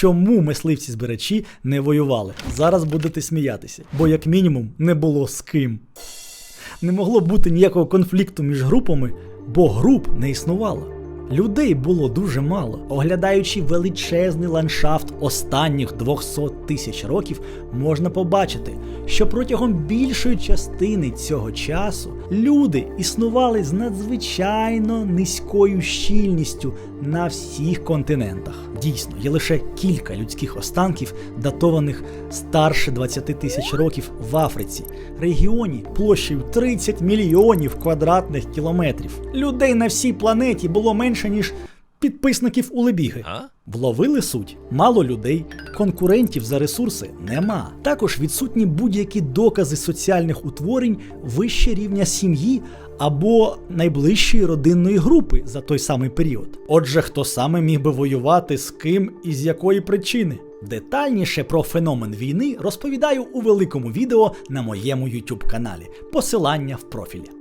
чому мисливці-збирачі не воювали. Зараз будете сміятися, бо як мінімум не було з ким. Не могло бути ніякого конфлікту між групами, бо груп не існувало. Людей було дуже мало. Оглядаючи величезний ландшафт останніх 200 тисяч років, можна побачити, що протягом більшої частини цього часу люди існували з надзвичайно низькою щільністю на всіх континентах. Дійсно, є лише кілька людських останків, датованих старше 20 тисяч років в Африці, регіоні площею 30 мільйонів квадратних кілометрів. Людей на всій планеті було менше ніж підписників у Лебіги. Вловили суть мало людей, конкурентів за ресурси нема. Також відсутні будь-які докази соціальних утворень вище рівня сім'ї або найближчої родинної групи за той самий період. Отже, хто саме міг би воювати з ким і з якої причини? Детальніше про феномен війни розповідаю у великому відео на моєму YouTube каналі. Посилання в профілі.